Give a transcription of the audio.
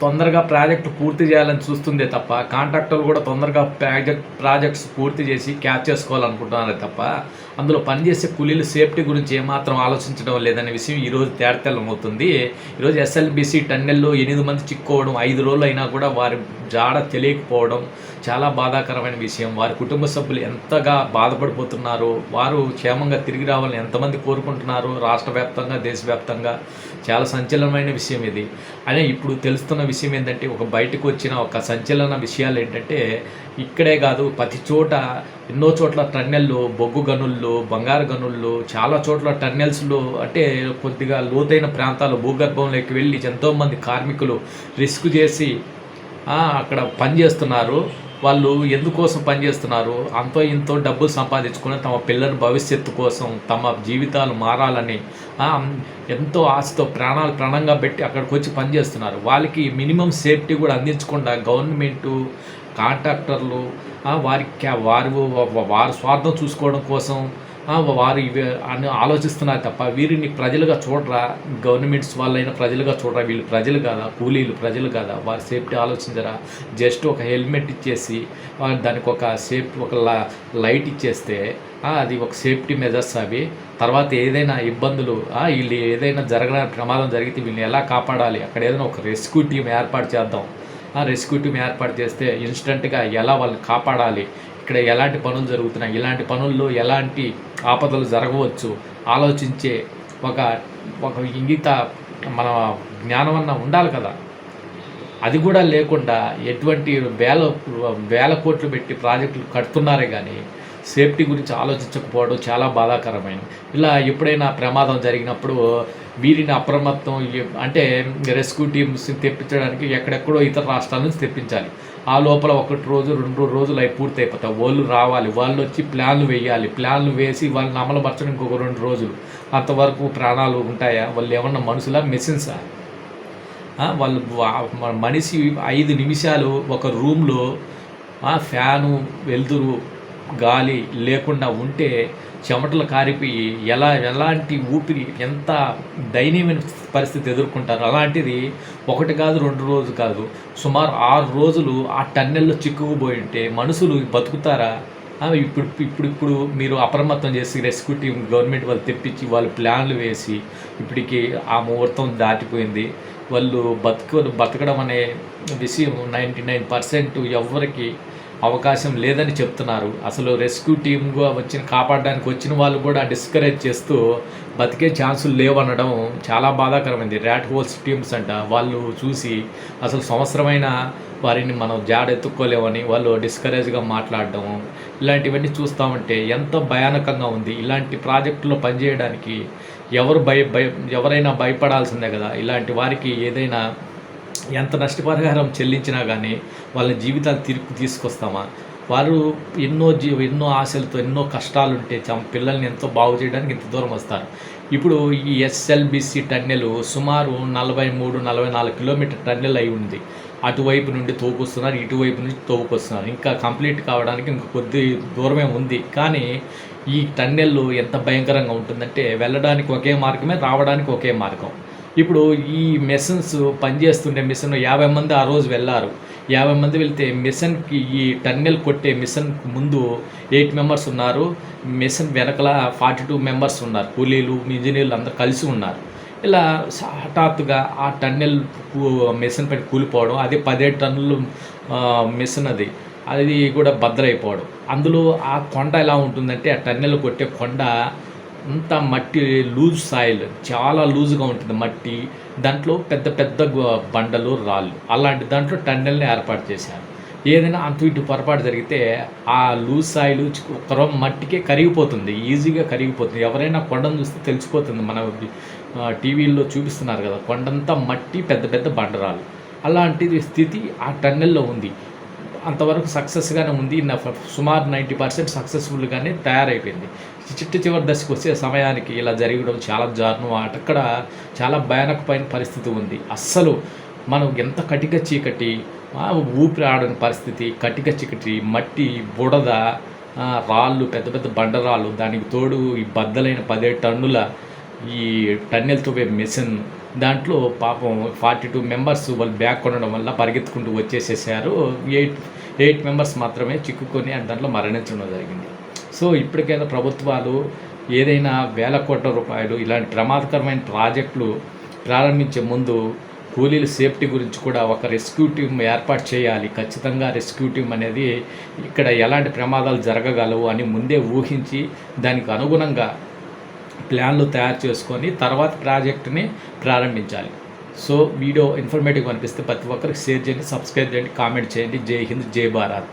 తొందరగా ప్రాజెక్టు పూర్తి చేయాలని చూస్తుందే తప్ప కాంట్రాక్టర్లు కూడా తొందరగా ప్రాజెక్ట్ ప్రాజెక్ట్స్ పూర్తి చేసి క్యాచ్ చేసుకోవాలనుకుంటున్నారే తప్ప అందులో పనిచేసే కూలీల సేఫ్టీ గురించి ఏమాత్రం ఆలోచించడం లేదనే విషయం ఈరోజు తేడతెల్లం అవుతుంది. ఈరోజు ఎస్ఎల్బిసి టన్నెల్లో ఎనిమిది మంది చిక్కుకోవడం ఐదు రోజులు అయినా కూడా వారి జాడ తెలియకపోవడం చాలా బాధాకరమైన విషయం. వారి కుటుంబ సభ్యులు ఎంతగా బాధపడిపోతున్నారు వారు క్షేమంగా తిరిగి రావాలని ఎంతమంది కోరుకుంటున్నారు రాష్ట్ర వ్యాప్తంగా దేశవ్యాప్తంగా చాలా సంచలనమైన విషయం ఇది. అనే ఇప్పుడు తెలుస్తున్న విషయం ఏంటంటే ఒక బయటకు వచ్చిన ఒక సంచలన విషయాలు ఏంటంటే ఇక్కడే కాదు ప్రతి చోట ఎన్నో చోట్ల టన్నెళ్ళు బొగ్గు గనుల్లో బంగారు గనుల్లో చాలా చోట్ల టన్నెల్స్లో అంటే కొద్దిగా లోతైన ప్రాంతాలు భూగర్భంలోకి వెళ్ళి ఎంతోమంది కార్మికులు రిస్క్ చేసి అక్కడ పనిచేస్తున్నారు వాళ్ళు ఎందుకోసం పనిచేస్తున్నారు అంతో ఇంతో డబ్బులు సంపాదించుకుని తమ పిల్లల భవిష్యత్తు కోసం తమ జీవితాలు మారాలని ఎంతో ఆశతో ప్రాణాలు ప్రాణంగా పెట్టి అక్కడికి వచ్చి పనిచేస్తున్నారు వాళ్ళకి మినిమం సేఫ్టీ కూడా అందించకుండా గవర్నమెంటు కాంట్రాక్టర్లు వారి వారు వారి స్వార్థం చూసుకోవడం కోసం వారు ఇవి అని ఆలోచిస్తున్నారు తప్ప వీరిని ప్రజలుగా చూడరా? గవర్నమెంట్స్ వాళ్ళైన ప్రజలుగా చూడరా? వీళ్ళు ప్రజలు కాదా? కూలీలు ప్రజలు కాదా? వారి సేఫ్టీ ఆలోచించరా? జస్ట్ ఒక హెల్మెట్ ఇచ్చేసి దానికి ఒక సేఫ్ ఒక ల- లైట్ ఇచ్చేస్తే అది ఒక సేఫ్టీ మెజర్స్ అవి. తర్వాత ఏదైనా ఇబ్బందులు వీళ్ళు ఏదైనా జరగడానికి ప్రమాదం జరిగితే వీళ్ళని ఎలా కాపాడాలి? అక్కడ ఏదైనా ఒక రెస్క్యూ టీం ఏర్పాటు చేద్దాం. రెస్క్యూ టీం ఏర్పాటు చేస్తే ఇన్స్టెంట్గా ఎలా వాళ్ళని కాపాడాలి ఇక్కడ ఎలాంటి పనులు జరుగుతున్నాయి ఇలాంటి పనుల్లో ఎలాంటి ఆపదలు జరగవచ్చు ఆలోచించే ఒక ఒక ఇంగిత మన జ్ఞానం అన్న ఉండాలి కదా. అది కూడా లేకుండా ఎటువంటి వేల వేల కోట్లు పెట్టి ప్రాజెక్టులు కడుతున్నారే కానీ సేఫ్టీ గురించి ఆలోచించకపోవడం చాలా బాధాకరమైనది ఇలా ఎప్పుడైనా ప్రమాదం జరిగినప్పుడు వీరిని అప్రమత్తం అంటే రెస్క్యూ టీమ్స్ తెప్పించడానికి ఎక్కడెక్కడో ఇతర రాష్ట్రాల నుంచి తెప్పించాలి. ఆ లోపల ఒకటి రోజు రెండు రోజులు అవి పూర్తి అయిపోతాయి వాళ్ళు రావాలి. వాళ్ళు వచ్చి ప్లాన్లు వేయాలి. ప్లాన్లు వేసి వాళ్ళని అమలుపరచడం ఇంకొక రెండు రోజులు. అంతవరకు ప్రాణాలు ఉంటాయా? వాళ్ళు ఏమన్నా మనుషులా? మెషిన్సా? వాళ్ళు మనిషి ఐదు నిమిషాలు ఒక రూమ్లో ఫ్యాను వెలుతురు గాలి లేకుండా ఉంటే చెమటలు కారిపోయి ఎలా ఎలాంటి ఊపిరి ఎంత దయనీయమైన పరిస్థితి ఎదుర్కొంటారు? అలాంటిది ఒకటి కాదు రెండు రోజులు కాదు. సుమారు ఆరు రోజులు ఆ టన్నెల్లో చిక్కుకుపోయి ఉంటే మనుషులు బతుకుతారా? ఇప్పుడు ఇప్పుడు ఇప్పుడు మీరు అప్రమత్తం చేసి రెస్క్యూ టీం గవర్నమెంట్ వాళ్ళు తెప్పించి వాళ్ళు ప్లాన్లు వేసి ఇప్పటికి ఆ ముహూర్తం దాటిపోయింది. వాళ్ళు బతుకు బతకడం అనే విషయం నైంటీ నైన్ పర్సెంట్ ఎవరికి అవకాశం లేదని చెప్తున్నారు. అసలు రెస్క్యూ టీమ్గా వచ్చిన కాపాడడానికి వచ్చిన వాళ్ళు కూడా డిస్కరేజ్ చేస్తూ బతికే ఛాన్సులు లేవనడం చాలా బాధాకరమైంది. ర్యాట్ హోల్స్ టీమ్స్ అంట. వాళ్ళు చూసి అసలు సంవత్సరమైన వారిని మనం జాడ జాడెత్తుక్కోలేమని వాళ్ళు డిస్కరేజ్గా మాట్లాడడం ఇలాంటివన్నీ చూస్తామంటే ఎంత భయానకంగా ఉంది. ఇలాంటి ప్రాజెక్టులో పనిచేయడానికి ఎవరు భయ భయ ఎవరైనా భయపడాల్సిందే కదా. ఇలాంటి వారికి ఏదైనా ఎంత నష్టపరిహారం చెల్లించినా కానీ వాళ్ళ జీవితాలు తిరిగి తీసుకొస్తామా? వారు ఎన్నో జీ ఎన్నో ఆశలతో ఎన్నో కష్టాలు ఉంటే చం పిల్లల్ని ఎంతో బాగు చేయడానికి ఇంత దూరం వస్తారు. ఇప్పుడు ఈ ఎస్ఎల్బిసి టన్నెలు సుమారు నలభై మూడు నలభై నాలుగు కిలోమీటర్ టన్నెల్ అయి ఉంది. అటువైపు నుండి తోకొస్తున్నారు ఇటువైపు నుంచి తోకొస్తున్నారు ఇంకా కంప్లీట్ కావడానికి ఇంకా కొద్ది దూరమే ఉంది. కానీ ఈ టన్నెల్ ఎంత భయంకరంగా ఉంటుందంటే వెళ్ళడానికి ఒకే మార్గమే రావడానికి ఒకే మార్గం. ఇప్పుడు ఈ మిషన్స్ పనిచేస్తుండే మిషన్ యాభై మంది ఆ రోజు వెళ్ళారు. యాభై మంది వెళ్తే మిషన్కి ఈ టన్నెల్ కొట్టే మిషన్ ముందు ఎయిట్ మెంబర్స్ ఉన్నారు. మిషన్ వెనకల ఫార్టీ టూ మెంబర్స్ ఉన్నారు. కూలీలు ఇంజనీర్లు అందరు కలిసి ఉన్నారు. ఇలా హఠాత్తుగా ఆ టన్నెల్ మిషన్ పెట్టి కూలిపోవడం అది పదిహేడు టన్నులు మిషన్ అది అది కూడా బద్దలైపోవడం. అందులో ఆ కొండ ఎలా ఉంటుందంటే ఆ టన్నెల్ కొట్టే కొండ అంత మట్టి లూజ్ సాయిల్. చాలా లూజ్గా ఉంటుంది మట్టి. దాంట్లో పెద్ద పెద్ద బండలు రాళ్ళు. అలాంటి దాంట్లో టన్నెల్ని ఏర్పాటు చేశారు. ఏదైనా అంత ఇటు పొరపాటు జరిగితే ఆ లూజ్ సాయిల్ ఒక మట్టికే కరిగిపోతుంది. ఈజీగా కరిగిపోతుంది. ఎవరైనా కొండను చూస్తే తెలిసిపోతుంది. మన టీవీల్లో చూపిస్తున్నారు కదా. కొండంతా మట్టి పెద్ద పెద్ద బండరాలు అలాంటిది స్థితి ఆ టన్నెల్లో ఉంది. అంతవరకు సక్సెస్గానే ఉంది. నా సుమారు నైంటీ పర్సెంట్ సక్సెస్ఫుల్గానే తయారైపోయింది. చిట్ట చివరి దశకు వచ్చే సమయానికి ఇలా జరగడం చాలా దారుణం. అక్కడ చాలా భయానకమైన పరిస్థితి ఉంది. అస్సలు మనం ఎంత కటిక చీకటి ఊపిరి ఆడని పరిస్థితి కటిక చీకటి మట్టి బుడద రాళ్ళు పెద్ద పెద్ద బండరాళ్ళు దానికి తోడు ఈ బద్దలైన పదిహేడు టన్నుల ఈ టన్నెల్ తవ్వే మిషన్ దాంట్లో పాపం ఫార్టీ టూ మెంబర్స్ వాళ్ళు బ్యాక్ ఉండడం వల్ల పరిగెత్తుకుంటూ వచ్చేసేసారు. ఎయిట్ ఎయిట్ మెంబర్స్ మాత్రమే చిక్కుకొని దాంట్లో మరణించడం జరిగింది. సో ఇప్పటికైనా ప్రభుత్వాలు ఏదైనా వేల కోట్ల రూపాయలు ఇలాంటి ప్రమాదకరమైన ప్రాజెక్టులు ప్రారంభించే ముందు కూలీల సేఫ్టీ గురించి కూడా ఒక రెస్క్యూ టీమ్ ఏర్పాటు చేయాలి. ఖచ్చితంగా రెస్క్యూ టీమ్ అనేది ఇక్కడ ఎలాంటి ప్రమాదాలు జరగగలవు అని ముందే ఊహించి దానికి అనుగుణంగా ప్లాన్లు తయారు చేసుకొని తర్వాత ప్రాజెక్ట్ని ప్రారంభించాలి. సో వీడియో ఇన్ఫర్మేటివ్ అనిపిస్తే ప్రతి ఒక్కరికి షేర్ చేయండి సబ్స్క్రైబ్ చేయండి కామెంట్ చేయండి. జై హింద్ జై భారత్.